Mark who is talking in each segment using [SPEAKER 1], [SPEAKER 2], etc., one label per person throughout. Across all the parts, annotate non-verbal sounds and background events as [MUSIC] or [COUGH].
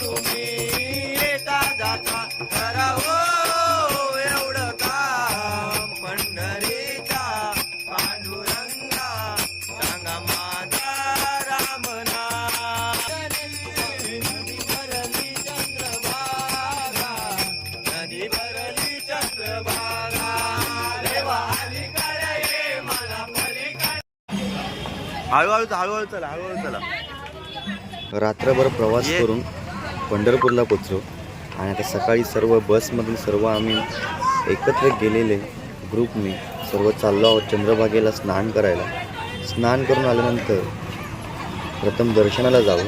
[SPEAKER 1] तुम्ही येता जाता. हळूहळू हळूहळू चला हळूहळू चला.
[SPEAKER 2] रात्रभर प्रवास. करून पंढरपूरला पोचलो. आणि आता सकाळी सर्व बसमधील सर्व आम्ही एकत्र गेलेले ग्रुपने सर्व चाललो आहोत चंद्रभागेला स्नान करायला. स्नान करून आल्यानंतर प्रथम दर्शनाला जाऊ.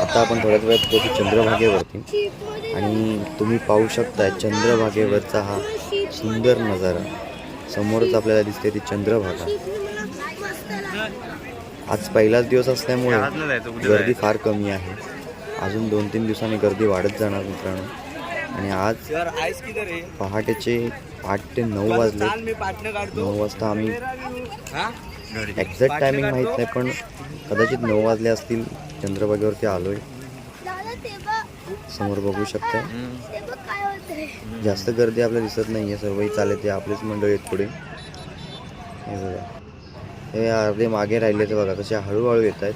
[SPEAKER 2] आता आपण थोड्याच वेळात पोहोचू चंद्रभागेवरती. आणि तुम्ही पाहू शकता चंद्रभागेवरचा हा सुंदर नजारा. समोरच आपल्याला दिसते ती चंद्रभागा. आज पहिलाच दिवस असल्यामुळे गर्दी. फार कमी आहे. अजून दोन तीन दिवसांनी गर्दी वाढत जाणार मित्रांनो. आणि आज
[SPEAKER 1] सर आईस किधर आहे?
[SPEAKER 2] पहाटेचे आठ ते नऊ वाजले. नऊ वाजता आम्ही
[SPEAKER 1] हा?
[SPEAKER 2] एक्झॅक्ट टायमिंग माहीत नाही पण कदाचित नऊ वाजले असतील चंद्रभागेवरती आलोय.
[SPEAKER 3] ते
[SPEAKER 2] समोर बघू शकता.
[SPEAKER 3] ते
[SPEAKER 2] जास्त गर्दी आपल्याला दिसत नाही आहे सर्वही चालत आहे. आपलेच मंडळ आहेत पुढे. हे अर्धे मागे राहिले ते बघा कसे हळूहळू येत आहेत.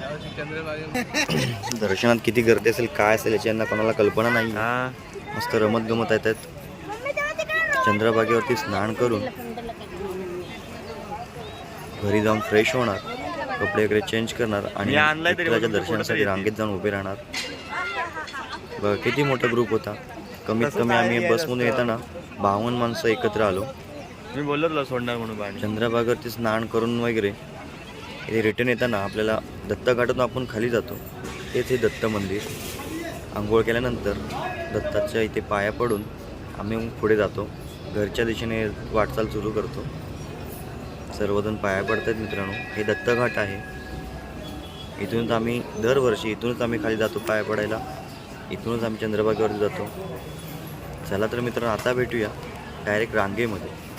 [SPEAKER 2] [COUGHS] दर्शनात किती गर्दी असेल काय असेल याची यांना कोणाला कल्पना नाही.
[SPEAKER 1] हा.
[SPEAKER 2] मस्त रमत गमत येत आहेत. चंद्रभागेवरती स्नान करून घरी जाऊन फ्रेश होणार कपडे वगैरे चेंज करणार आणि दर्शनासाठी रांगेत जाऊन उभे राहणार. बघा किती मोठा ग्रुप होता. कमीत कमी आम्ही बसमधून येताना बावन्न माणसं एकत्र आलो.
[SPEAKER 1] मी बोललो तुला सोडणार म्हणून पाणी
[SPEAKER 2] चंद्रभागावरती स्नान करून वगैरे इथे रिटर्न येताना आपल्याला दत्तघाटातून आपण खाली जातो. तेच हे दत्त मंदिर. आंघोळ केल्यानंतर दत्ताच्या इथे पाया पडून आम्ही पुढे जातो. घरच्या दिशेने वाटचाल सुरू करतो. सर्वजण पाया पडतात मित्रांनो. हे दत्तघाट आहे. इथूनच आम्ही दरवर्षी इथूनच आम्ही खाली जातो पाया पडायला. इथूनच आम्ही चंद्रभागेवरती जातो. चला तर मित्रांनो आता भेटूया डायरेक्ट रांगेमध्ये.